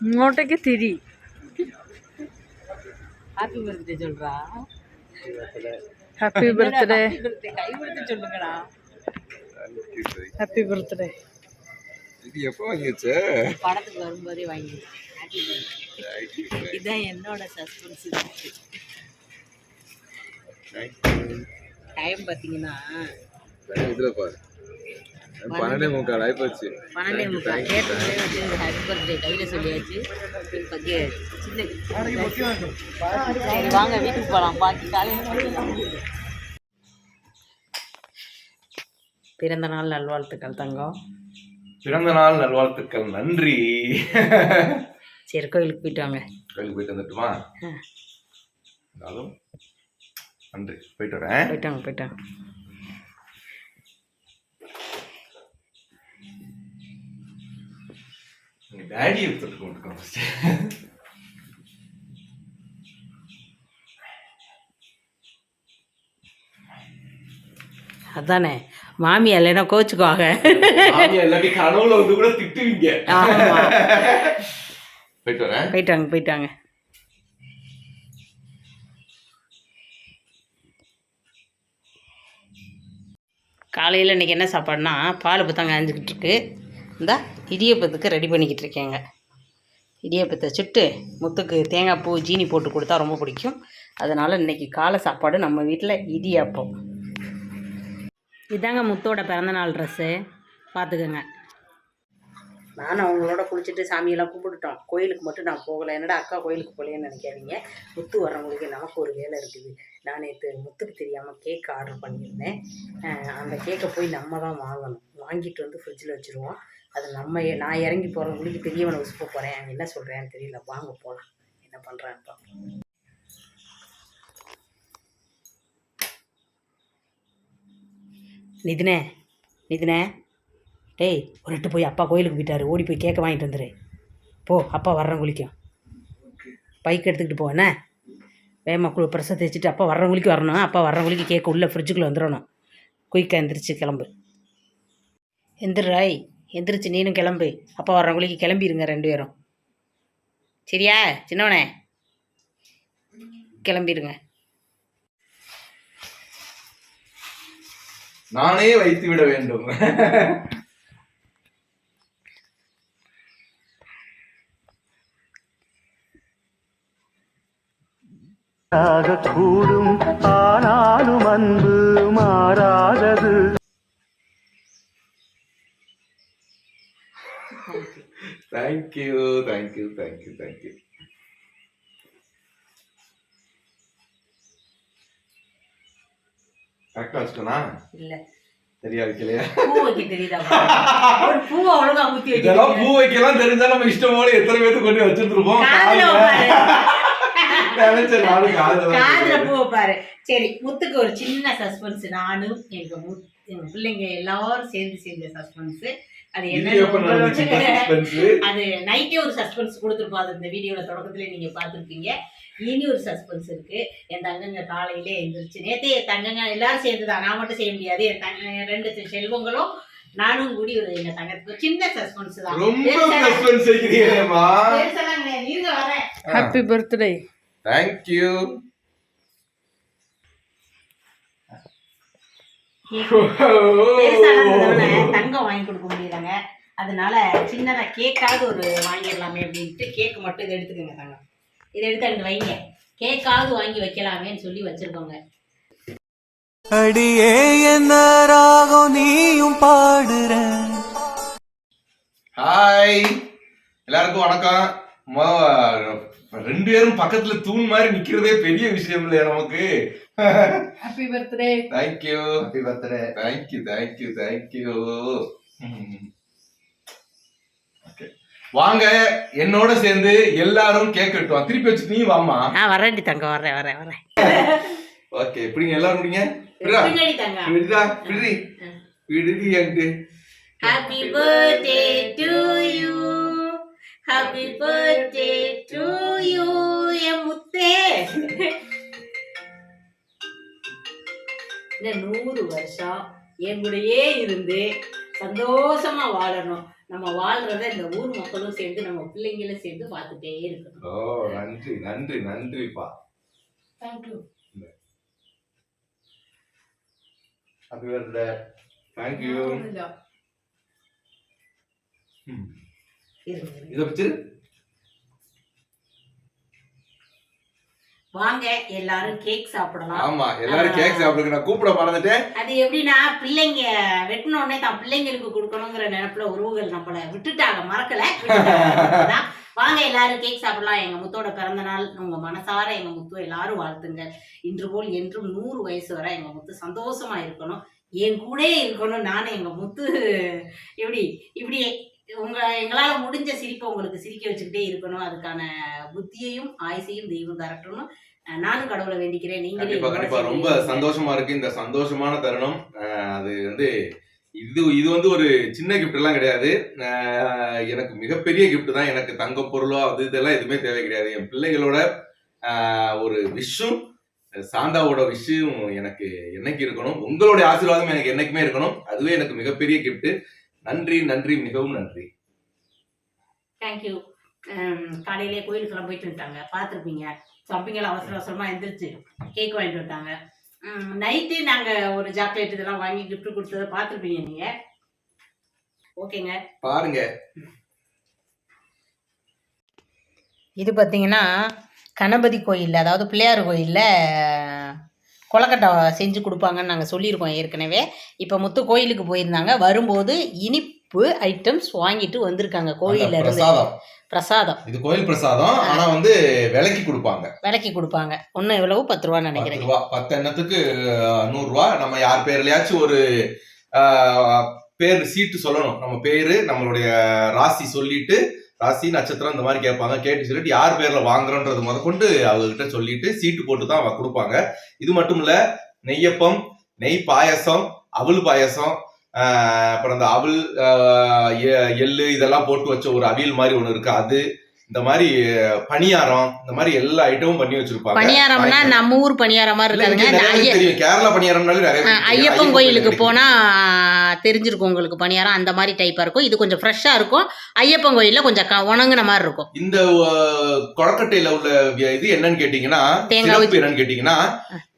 இங்கோட்டைக்கு திரி. Happy birthday சொல்றா. Happy birthday happy birthday கை கொடுத்து சொல்லுங்கடா. ஹாப்பி பர்த்டே இது எப்போ வாங்கி வச்ச படத்துக்கு வரும்போதே வாங்கி இதான் என்னோட சஸ்பென்ஸ் டைம் பார்த்தீங்கன்னா இதுல பாரு. பன்னெண்டே முக்கால் ஆயிப்போச்சு. பன்னெண்டே முக்கால். கேட்டதே வந்து ஹாப்பி பர்த்டே கையில் சொல்லியாச்சு. சின்ன வாங்க வீட்டுக்கு போகலாம் பாக்கி காலையில் பிறந்த நாள் நல்வாழ்த்துக்கள் தங்கம். பிறந்த நாள் நல்வாழ்த்துக்கள். நன்றி. சரி கோயிலுக்கு போயிட்டு வாங்க. கோயிலுக்கு போயிட்டு வந்துட்டுமா. இருந்தாலும் நன்றி. போயிட்டு வரேன். போயிட்டு வாங்க போயிட்டு வாங்க. உங்க டேடியை தொட்டு கொண்டுக்கோங்க. அதானே மாமி இல்லைன்னா கோச்சுக்குவாங்க? கனவுல வந்து கூட திட்டுவீங்க. போயிட்டு வரேன். போயிட்டு வாங்க போயிட்டு வாங்க காலையில் இன்றைக்கி என்ன சாப்பாடுனா பால் பத்தாங்க அஞ்சுக்கிட்டு இருக்கு. இந்த இடியப்பத்துக்கு ரெடி பண்ணிக்கிட்டு இருக்கேங்க. இடியப்பத்தை சுட்டு முத்துக்கு தேங்காய் பூ ஜீனி போட்டு கொடுத்தா ரொம்ப பிடிக்கும். அதனால் இன்றைக்கி காலை சாப்பாடு நம்ம வீட்டில் இடியாப்பம். இதாங்க முத்தோட பிறந்தநாள் ட்ரெஸ்ஸு பார்த்துக்கோங்க நானும் அவங்களோட குளிச்சுட்டு சாமியெல்லாம் கும்பிட்டுட்டோம். கோயிலுக்கு மட்டும் நான் போகலை. என்னடா அக்கா கோயிலுக்கு போகலையேன்னு நினைக்காதீங்க. முத்து வர்றவங்களுக்கு நமக்கு ஒரு வேலை இருக்குது. நான் நேற்று முத்துக்கு தெரியாமல் கேக் ஆர்டர் பண்ணியிருந்தேன். அந்த கேக்கை போய் நம்ம தான் வாங்கணும். வாங்கிட்டு வந்து ஃப்ரிட்ஜில் வச்சுருவோம். அது நம்ம நான் இறங்கி போகிறவங்களுக்கு பெரியவனை உசுப்ப போகிறேன் என்ன சொல்கிறேன்னு தெரியல. வாங்க போகலாம் என்ன பண்ணுறான்னு பார்ப்போம் நிதினே நிதினே. டேய் ஒரு எட்டு போய் அப்பா கோயிலுக்கு போயிட்டாரு ஓடி போய் கேட்க வாங்கிட்டு வந்துரு. போ அப்பா வர்றேன் குளிக்கும். பைக் எடுத்துக்கிட்டு போ என்ன? வேமா குழு ப்ரெஸ்ஸை தேய்ச்சிட்டு அப்பா வர்றவங்களுக்கு வரணும். அப்பா வர்றவங்களுக்கு கேட்க உள்ள ஃப்ரிட்ஜுக்குள்ளே வந்துடணும் குயிக்காக எந்திரிச்சு கிளம்பு. எந்திராய் எந்திரிச்சு நீனும் கிளம்பு. அப்பா வர்றவங்களுக்கு கிளம்பிடுங்க ரெண்டு பேரும். சரியா சின்னவனே? கிளம்பிடுங்க நானே வைத்து விட வேண்டும். கூடும் ஆனாலும் அன்பு மாறாதது. தேங்க்யூ தேங்க்யூ தேங்க்யூ தேங்க்யூ கரெக்டாக வச்சுட்டோனா இல்லை. சரியா வைக்கலையா? பூ வைக்க தெரியுதா ஒரு பூ வைக்க பூ வைக்கலாம் தெரிஞ்சா நம்ம இஷ்டம் போல எத்தனை பேருக்கு கொண்டு வச்சிருந்துருப்போம் காதுல வைப்பாரு. நினைச்சேன் நானும் காதுல தான் காதுல வைக்கிறேன். பூ வைப்பாரு. சரி முத்துக்கு ஒரு சின்ன சஸ்பென்ஸ் நானும் எங்க முத் எங்க பிள்ளைங்க எல்லாரும் சேர்ந்து செஞ்ச சஸ்பென்ஸ் அது என்ன? அது நைட்டே ஒரு சஸ்பென்ஸ் கொடுத்துருப்போம். அது இந்த வீடியோல தொடக்கத்துல நீங்க பார்த்துருப்பீங்க. இனி ஒரு சஸ்பென்ஸ் இருக்கு. என் தங்கங்க காலையிலே எழுந்திருச்சு நேத்தே என் தங்கங்க எல்லாரும் சேர்ந்து தான் நான் மட்டும் செய்ய முடியாது. என் தங்க ரெண்டு செல்வங்களும் நானும் கூடி ஒரு எங்க தங்கத்துக்கு ஒரு சின்ன சஸ்பென்ஸ் தான். ரொம்ப சஸ்பென்ஸ் வரேன் ஹாப்பி பர்த்டே தேங்க்யூ தங்கம் வாங்கி கொடுக்க முடியலங்க. அதனால சின்னதா கேக்காவது ஒரு வாங்கிடலாமே அப்படின்ட்டு கேக் மட்டும் இதை எடுத்துக்கோங்க தங்கம். இதை எடுத்து அங்க வைங்க. கேக்காவது வாங்கி வைக்கலாமேன்னு சொல்லி வச்சிருக்கோங்க. அடியே என்ன ராகம் நீயும் பாடுற? ஹாய் எல்லாருக்கும் வணக்கம். மொ- ரெண்டு பேரும் பக்கத்துல தூண் மாதிரி நிக்கிறதே பெரிய விஷயம் இல்லையா நமக்கு? Happy birthday thank you happy birthday thank you thank you thank you okay வாங்க என்னோட சேர்ந்து எல்லாரும் கேக் வெட்டுவோம். திருப்பி வச்சு நீ வாமா ஆ வரேன்டி தங்கம் வரேன் வரேன் வரேன் ஓகே எப்படிங்க எல்லாரும் முடிங்க விடுடா பின்னாடி தங்கம். விடுடா விடுறி விடுடி என்கிட்ட ஹாப்பி பர்த்டே டு யூ என் முத்தே இந்த நூறு வருஷம் என் கூடயே இருந்து சந்தோஷமா வாழணும். நம்ம வாழ்றத இந்த ஊர் மக்களும் சேர்ந்து நம்ம பிள்ளைங்களும் சேர்ந்து பார்த்துட்டே இருக்கணும். ஓ நன்றி நன்றி நன்றிப்பா. தேங்க்யூ ஹாப்பி பர்த்டே தேங்க்யூ ம். இதை பிடிச்சிரு வாங்க எல்லாரும் கேக் சாப்பிடலாம். ஆமா எல்லாரும் கேக் சாப்பிடுங்க. நான் கூப்பிட மறந்துட்டேன். அது எப்படின்னா பிள்ளைங்க வெட்டின உடனே தான் பிள்ளைங்களுக்கு கொடுக்கணுங்கிற நினைப்புல உறவுகள் நம்மள விட்டுட்டாங்க மறக்கல. வாங்க எல்லாரும் கேக் சாப்பிடலாம். எங்க முத்தோட பிறந்த நாள் உங்க மனசார எங்க முத்து எல்லாரும் வாழ்த்துங்க இன்று போல் என்றும் நூறு வயசு வரை எங்க முத்து சந்தோஷமா இருக்கணும். என் கூடயே இருக்கணும். நானும் எங்க முத்து எப்படி இப்படி உங்க எங்களால முடிஞ்ச சிரிப்பை உங்களுக்கு சிரிக்க வச்சுக்கிட்டே இருக்கணும். அதுக்கான புத்தியையும் ஆயுசையும் தெய்வம் தரட்டும்னு அஹ், நானும் கடவுளை வேண்டிக்கிறேன். நீங்களே கண்டிப்பா ரொம்ப. சந்தோஷமா இருக்கு. இந்த சந்தோஷமான தருணம். அது வந்து இது இது வந்து ஒரு சின்ன கிஃப்ட் எல்லாம் கிடையாது. எனக்கு மிகப்பெரிய கிஃப்ட் தான். எனக்கு தங்க பொருளோ அது இதெல்லாம் எதுவுமே தேவை கிடையாது. என் பிள்ளைகளோட ஒரு விஷும் சாந்தாவோட விஷயம் எனக்கு என்னைக்கு இருக்கணும்? உங்களுடைய ஆசீர்வாதம் எனக்கு என்னைக்குமே இருக்கணும். அதுவே எனக்கு மிகப்பெரிய கிஃப்ட் நன்றி நன்றி மிகவும் நன்றி. தேங்க்யூ காலையிலே கோயிலுக்கெல்லாம் போயிட்டு வந்துட்டாங்க. பார்த்துருப்பீங்க. தம்பிங்களாம் அவசர அவசரமாக எந்திரிச்சு கேக் வாங்கிட்டு வந்துட்டாங்க. நைட்டு நாங்கள் ஒரு சாக்லேட் இதெல்லாம் வாங்கி gift கொடுத்ததை பார்த்துருப்பீங்க நீங்கள் ஓகேங்க பாருங்க. இது பார்த்தீங்கன்னா கணபதி கோயிலில் அதாவது பிள்ளையார் கோயிலில் கொலக்கட்டை செஞ்சு கொடுப்பாங்கன்னு நாங்கள் சொல்லியிருக்கோம் ஏற்கனவே. இப்போ முத்து கோயிலுக்கு போயிருந்தாங்க. வரும்போது இனிப்பு ஐட்டம்ஸ் வாங்கிட்டு வந்திருக்காங்க கோயில்ல இருந்து. பிரசாதம். பிரசாதம். இது கோயில் பிரசாதம். ஆனா வந்து விலைக்கு கொடுப்பாங்க. விலைக்கு கொடுப்பாங்க. ஒன்று எவ்வளவு பத்து பத்து நினைக்கிறேன் ரூபா பத்து எண்ணத்துக்கு நூறு ரூபா. நம்ம யார் பேர்லயாச்சும் ஒரு பேர் சீட்டு சொல்லணும். நம்ம பேரு நம்மளுடைய ராசி சொல்லிட்டு ராசி நட்சத்திரம் இந்த மாதிரி கேட்பாங்க. கேட்டு சொல்லிட்டு யார் பேர்ல வாங்குறோன்றது முத கொண்டு அவங்க சொல்லிட்டு சீட்டு போட்டு தான் அவங்க கொடுப்பாங்க. இது மட்டும் இல்ல நெய்யப்பம் நெய் பாயசம் அவள் பாயசம் அப்புறம் இந்த அவள் எ- எள்ளு இதெல்லாம் போட்டு வச்ச ஒரு அவியல் மாதிரி ஒன்று இருக்கு. அது இந்த மாதிரி பணியாரம் இந்த மாதிரி எல்லா ஐட்டமும் பண்ணி வச்சிருப்பாங்க. பணியாரம்னா. நம்ம ஊர் பணியாரம் மாதிரி இருக்காதுங்க. தெரியும். கேரளா பணியாரம்னாலே. ஐயப்பன் கோயிலுக்கு. போனா தெரிஞ்சிருக்கும் உங்களுக்கு பணியாரம். அந்த மாதிரி டைப்பா இருக்கும். இது கொஞ்சம் ஃப்ரெஷ்ஷா இருக்கும். ஐயப்பன் கோயில்ல கொஞ்சம் உணங்குன மாதிரி இருக்கும். இந்த கொழக்கட்டையில உள்ள இது என்னன்னு கேட்டீங்கன்னா தேங்காய் என்னன்னு கேட்டீங்கன்னா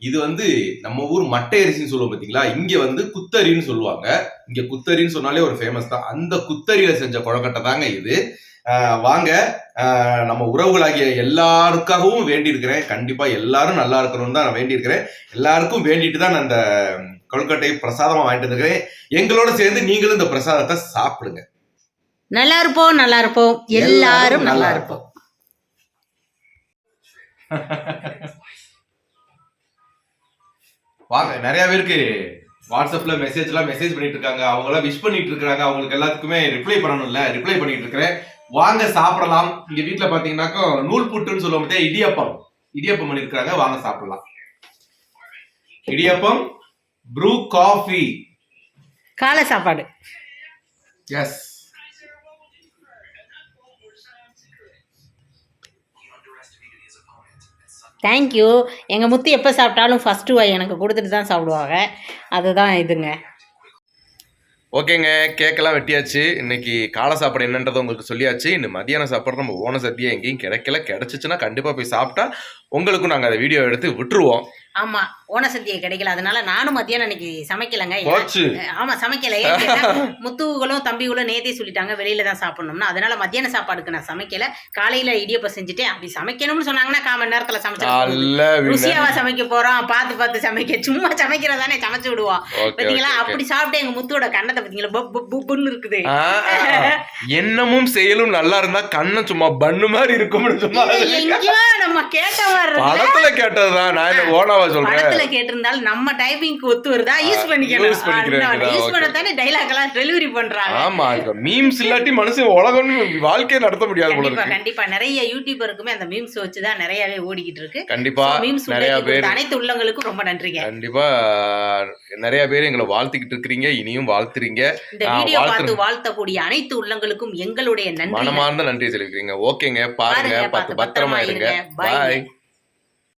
இது வந்து நம்ம ஊர் மட்டை அரிசின்னு சொல்லுவோம் பாத்தீங்களா? இங்க வந்து குத்தரின்னு சொல்லுவாங்க. இங்க குத்தரின்னு சொன்னாலே ஒரு ஃபேமஸ் தான். அந்த குத்தரியில செஞ்ச கொழக்கட்டை தாங்க இது. வாங்க. நம்ம உறவுகளாகிய எல்லாருக்காகவும் வேண்டி இருக்கிறேன் கண்டிப்பா எல்லாரும் நல்லா இருக்கணும்னு தான் நான் வேண்டி இருக்கிறேன் எல்லாருக்கும் வேண்டிட்டு தான் நான் இந்த கொழுக்கட்டை பிரசாதமா வாங்கிட்டு இருக்கிறேன் எங்களோட சேர்ந்து நீங்களும் இந்த பிரசாதத்தை சாப்பிடுங்க. நல்லா இருப்போம் நல்லா இருப்போம். எல்லாரும் நல்லா இருப்போம். வாங்க நிறைய பேருக்கு வாட்ஸ்அப்ல மெசேஜ்லாம் மெசேஜ் பண்ணிட்டு இருக்காங்க. அவங்க எல்லாம் விஷ் பண்ணிட்டு இருக்காங்க அவங்களுக்கு எல்லாத்துக்குமே ரிப்ளை பண்ணணும்ல. ரிப்ளை பண்ணிட்டு இருக்கிறேன். வாங்க சாப்பிடலாம். இங்க வீட்ல பாத்தீங்கன்னாக்கா நூல் புட்டுன்னு சொல்லுவோம் பார்த்தா இடியப்பம். இடியப்பம் பண்ணிருக்காங்க வாங்க சாப்பிடலாம். இடியப்பம் ப்ரூ காஃபி காலை சாப்பாடு. எஸ் தேங்க்யூ எங்கள் முத்து எப்போ சாப்பிட்டாலும் ஃபஸ்ட்டு வாய் எனக்கு கொடுத்துட்டு தான் சாப்பிடுவாங்க. அதுதான் இதுங்க. ஓகேங்க கேக்கெல்லாம் வெட்டியாச்சு. இன்னைக்கு காலை சாப்பாடு என்னன்றதை உங்களுக்கு சொல்லியாச்சு. இன்னும் மதியான சாப்பாடு நம்ம ஓன சத்தியா எங்கேயும் கிடைக்கல. கிடைச்சிச்சுன்னா கண்டிப்பாக போய் சாப்பிட்டா உங்களுக்கும் நாங்கள் அதை வீடியோ எடுத்து விட்டுருவோம். ஆமாம் ஓனசத்தியை கிடைக்கல. அதனால நானும் மத்தியானம் இன்னைக்கு சமைக்கலைங்க. ஆமா சமைக்கல. முத்துகளும் தம்பிகளும் நேத்தே சொல்லிட்டாங்க வெளியில தான் சாப்பிடணும்னு. அதனால மத்தியான சாப்பாடுக்கு நான் சமைக்கல. காலையில இடியப்ப செஞ்சுட்டேன். அப்படி சமைக்கணும்னு சொன்னாங்கன்னா கால் மணி நேரத்துல சமைச்சு ருசியாவா சமைக்க போறோம். பார்த்து பார்த்து சமைக்க. சும்மா சமைக்கிறதானே சமைச்சு விடுவோம். பாத்தீங்களா? அப்படி சாப்பிட்டு எங்க முத்துவோட கண்ணத்தை பாத்தீங்களா? புன்னு இருக்குது. எண்ணமும் செயலும் நல்லா இருந்தா கண்ணம் சும்மா பண்ணு மாதிரி எங்கேயோ நம்ம கேட்ட மாதிரி. படத்துல கேட்டதுதான். நான் ஓனாவா சொல்றேன் படத்துல கேட்டிருந்தாலும் நம்ம டைப்பிங்க்கு ஒத்து வருதா? யூஸ் பண்ணிக்கணும். use பண்ணிக்கிறேன், யூஸ். பண்ணத்தானே டைலாக் எல்லாம் டெலிவரி பண்றாங்க. ஆமா மீம்ஸ் இல்லாட்டி மனுஷன் உலகம் வாழ்க்கையை நடத்த முடியாது போல இருக்கு. கண்டிப்பா. நிறைய யூடியூபருக்குமே அந்த மீம்ஸ் வச்சு தான் நிறையவே ஓடிக்கிட்டு இருக்கு. கண்டிப்பா மீம்ஸ் நிறைய பேர் அனைத்து உள்ளங்களுக்கும் ரொம்ப நன்றிங்க. கண்டிப்பா நிறைய பேர் எங்களை வாழ்த்திக்கிட்டு இருக்கிறீங்க இனியும் வாழ்த்துறீங்க. இந்த வீடியோ வாழ்த்து- பார்த்து வாழ்த்தக்கூடிய அனைத்து உள்ளங்களுக்கும் எங்களுடைய நன்றி மனமார்ந்த நன்றி சொல்லிருக்கீங்க ஓகேங்க பாருங்க பார்த்து பத்திரமா இருங்க. பாய்